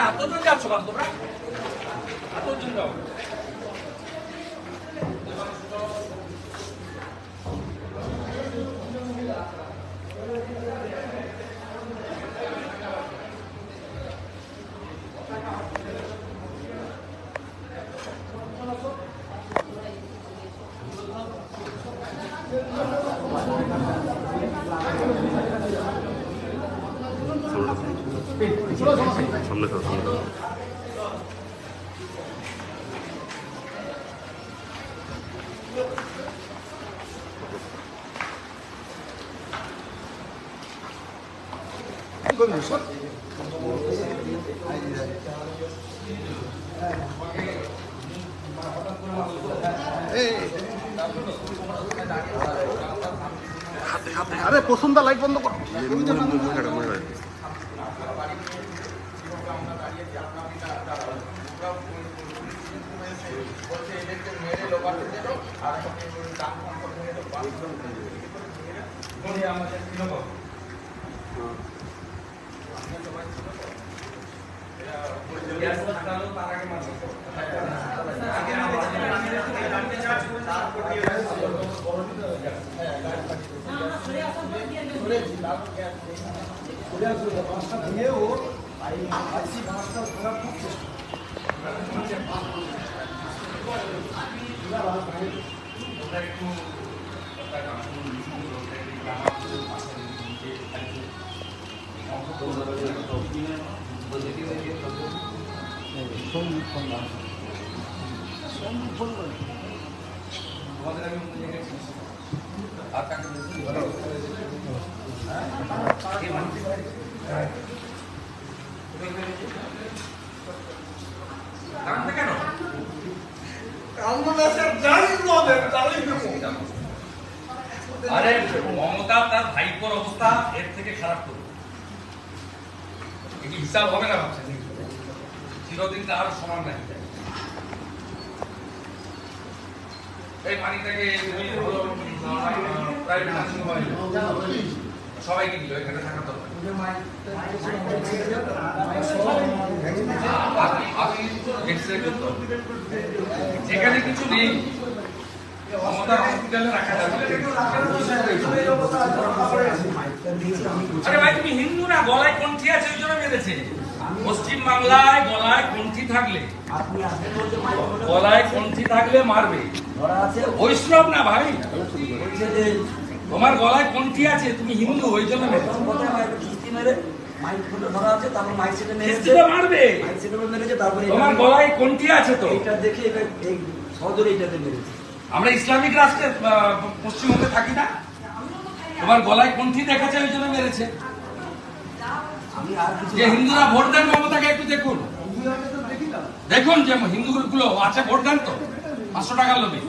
এতজন যাচ্ছ কেন তোমরা এতজন যাও সামনে আরে প্রথমটা লাইট বন্ধ করো। আমরা দাঁড়িয়েছি আমরা বলছে এদেরকে মেরে লোকাল আর দাম সম্পর্কে আমাদের কীরকম ঘুরে আসলো পাঁচটা দিয়ে ও 아까 그 무슨 여러 가지 কেন আরে মমতা তার ভাইপোর অবস্থা এর থেকে খারাপ করবে এটি হিসাব হবে না ভাবছেন চিরদিন তার সমান নাই এই পানিটাকে প্রাইভেট সবাইকে দিল এখানে থাকা দরকার যেখানে কিছু নেই। পশ্চিম বাংলায় গলায় কণ্ঠি থাকলে। গলায় কণ্ঠি থাকলে মারবে। বৈষ্ণব না ভাই? তোমার গলায় কণ্ঠি আছে, তুমি হিন্দু, ওই জন্য মেরেছে খিস্তিটা মারবে। তোমার গলায় কণ্ঠি আছে তো। আমরা ইসলামিক রাষ্ট্রে পশ্চিমবঙ্গে থাকি না? তোমার গলায় কণ্ঠি দেখাচ্ছে ওই জন্য মেরেছে। যে হিন্দুরা ভোট দেন মমতাকে একটু দেখুন। দেখুন যে হিন্দুগুলো আছে ভোট দেন তো। পাঁচশো টাকার লোভে।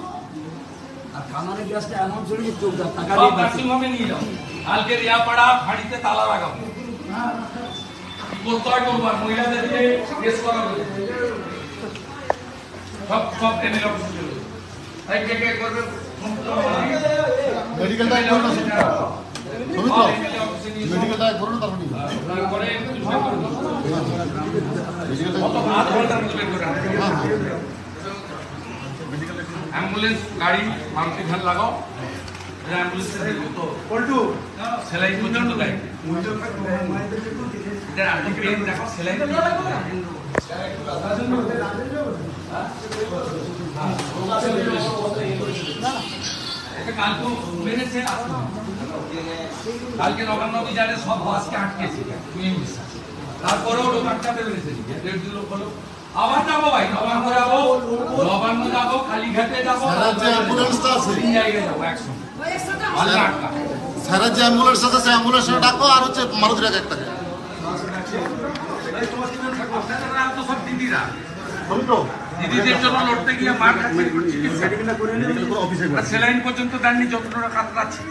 সব নার্সিং হোমে নিয়ে যাও। কালকে রিয়াপাড়া ফাঁড়িতে তালা লাগাবো করতে করব আর মহিলাদেরকে কেস করাবো। সব সব অফিসে চলে তাই কে কে করবে? মেডিকেলটা করো। না সুমিত্রা সুমিত্রা। মেডিকেলটা তারপরে তারপরে অ্যাম্বুলেন্স গাড়ি মারুতি ভ্যান লাগাও। কালকে মেরেছে কালকে নবান্ন অভিযানে সব বাসকে আটকেছে তারপরেও আটকাতে পেরেছে দেড় লোক হলো আবার। যাব ভাই নবান্ন যাব নবান্ন যাব কালীঘাটে যাব যে অ্যাম্বুলেন্সটা আছে। তিন জায়গায় যাব একসঙ্গে স্যারের যে অ্যাম্বুলেন্স আছে সেই অ্যাম্বুলেন্সটা ডাকো আর হচ্ছে মারুতি একটাকে দিদিদের জন্য লড়তে গিয়ে মার খাচ্ছে মেডিকেল করে অফিসে আর স্যালাইন পর্যন্ত দেননি যতটা কাতরাচ্ছে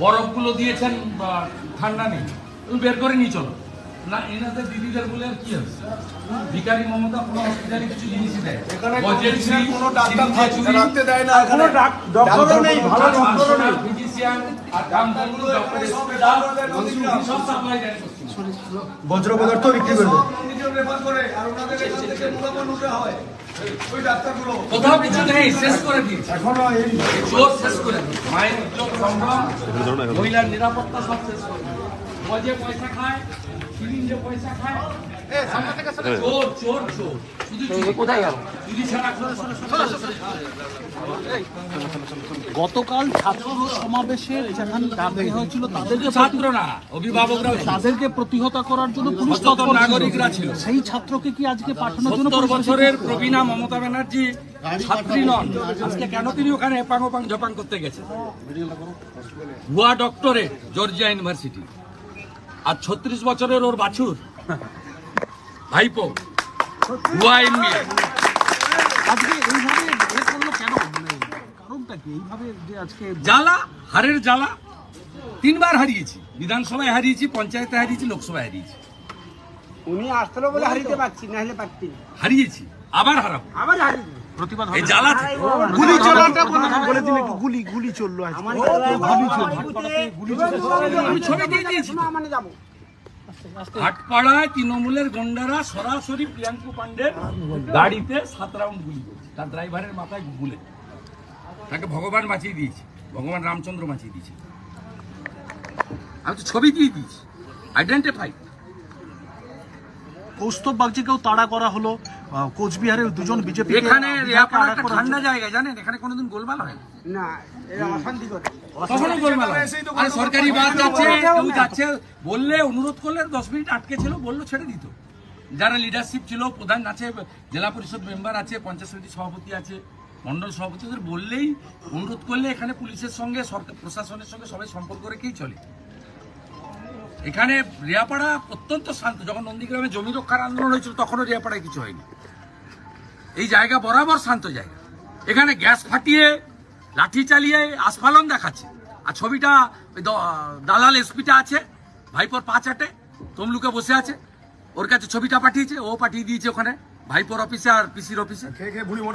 বরফগুলো দিয়েছেন ঠান্ডা নেই। তুমি বের করে নিয়ে চলো। না এনাদের দিদিদের বলে আর কি হচ্ছে ভিখারি মমতা কোনো হসপিটালে কিছু জিনিসই দেয় কোনো ডাক্তার রাখতে দেয় না কোনো ডাক- ডক্টরও নেই ভালো ডক্টরও নেই। ফিজিশিয়ান আর ডাক্তারগুলো সব সাপ্লাই দেয় বজ্র পদার্থ বিক্রি করবে। করে আর ওনাদের এখান থেকে মুনাফা লুটে হয়। ওই ডাক্তারগুলো। কোথাও কিছু নেই শেষ করে দিয়েছে। এখনও এই জোর শেষ করে দিয়েছে। মায়ের মহিলার নিরাপত্তা সব শেষ করে দিয়েছে। পয়সা খায় গতকাল ছাত্র সমাবেশের যেখানে ডাকে হয়েছিল তাদেরকে শুধু ছাত্র না অভিভাবকরাও ছিল। তাদেরকে প্রতিহত করার জন্য পুলিশ। নাগরিকরা ছিল। সেই ছাত্রকে কি আজকে পাঠানোর জন্য বছরের প্রবীণা মমতা ব্যানার্জি ছাত্রী নন। আজকে কেন তিনি ওখানে এপাং ওপাং ঝপাং করতে গেছেন? ভুয়া ডক্টরে জর্জিয়া ইউনিভার্সিটি। আর ছত্রিশ বছরের ওর বাছুর। ভাইপো ভুয়া এমবিএ আজকে এইভাবে এ করল কেন? মানে কারণটা কি? এইভাবে যে আজকে জ্বালা হারের জ্বালা। তিনবার হারিয়েছি। বিধানসভায় হারিয়েছি পঞ্চায়েতে হারিয়েছি লোকসভায় হারিয়েছি। উনি বলে হারিতে পারছি না হলে পারতি হারিয়েছি আবার হারাবো। আবার এই জ্বালা গুলি চলাটা বলে দিন একটু গুলি গুলি চলল আজকে। গুলি চলছে আমি ছবি দিয়ে দিয়েছি। মানে যাব হাটপাড়ায় তৃণমূলের গন্ডারা সরাসরি প্রিয়াঙ্কু পান্ডের গাড়িতে সাত রাউন্ড গুলি তার ড্রাইভারের মাথায় গুলে তাকে ভগবান বাঁচিয়ে দিয়েছে। ভগবান রামচন্দ্র বাঁচিয়ে দিয়েছে। আমি তো ছবি দিয়ে দিয়েছি। আইডেন্টিফাই কৌস্তব বাগজিকেও তাড়া করা হলো? কোচবিহারের দুজন বিজেপি এখানে রেয়াপাড়া একটা ঠান্ডা জায়গা জানেন? এখানে কোনোদিন গোলমাল হয় না। সরকারি বাস যাচ্ছে কেউ যাচ্ছে বললে অনুরোধ করলে দশ মিনিট আটকে ছিল বলল ছেড়ে দিত। যারা লিডারশিপ ছিল প্রধান আছে জেলা পরিষদ মেম্বার আছে পঞ্চায়েত সমিতি সভাপতি আছে মন্ডল সভাপতিদের বললেই অনুরোধ করলে এখানে পুলিশের সঙ্গে সরকার প্রশাসনের সঙ্গে সবাই সম্পর্ক রেখেই চলে। এখানে রিয়াপাড়া অত্যন্ত শান্ত। যখন নন্দীগ্রামে জমি রক্ষার আন্দোলন হয়েছিল তখনও রিয়াপাড়ায় কিছু হয়নি। এই জায়গা বরাবর শান্ত জায়গা। এখানে গ্যাস ফাটিয়ে লাঠি চালিয়ে আস্ফালন দেখাচ্ছে। আর ছবিটা ওই দ- দালাল এসপিটা আছে ভাইপোর পা চাটে তমলুকে বসে আছে। ওর কাছে ছবিটা পাঠিয়েছে ও পাঠিয়ে দিয়েছে ওখানে ভাইপোর অফিসে আর পিসির অফিসে।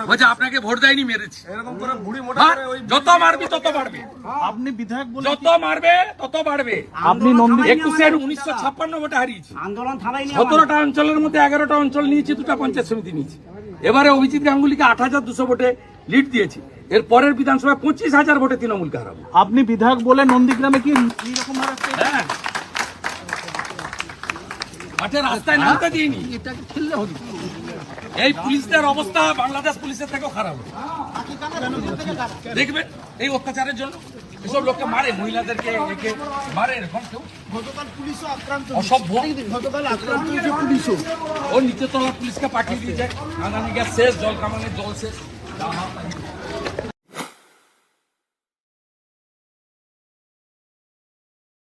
বলছে আপনাকে ভোট দেয়নি মেরেছি। এরকম করে ভুড়ি মোটা হ্যাঁ, যত মারবি তত বাড়বে আপনি বিধায়ক যত মারবে তত বাড়বে। আপনি নন্দী একুশের উনিশশো ছাপ্পান্ন ভোটে হারিয়েছি। আন্দোলন সতেরোটা অঞ্চলের মধ্যে এগারোটা অঞ্চল নিয়েছি দুটা পঞ্চায়েত সমিতি নিয়েছি। এবারে অভিজিৎ গাঙ্গুলিকে আট হাজার দুশো ভোটে লিড দিয়েছি। এর পরের বিধানসভায় পঁচিশ হাজার ভোটে তৃণমূলকে হারাবো। আপনি বিধায়ক বলে নন্দীগ্রামে কি এইরকম হ্যাঁ। মাঠে রাস্তায় নামতে দিইনি। এই পুলিশদের অবস্থা বাংলাদেশ পুলিশের থেকেও খারাপ। দেখবেন এই অত্যাচারের জন্য। এসব লোককে মারে মহিলাদেরকে একে মারে এরকম কেউ? গতকাল পুলিশও আক্রান্ত অসভ্য? গতকাল আক্রান্ত হয়েছে পুলিশও। ও নিচে পুলিশকে পাঠিয়ে দিয়েছে। গ্যাস শেষ জল কামানের জল শেষ।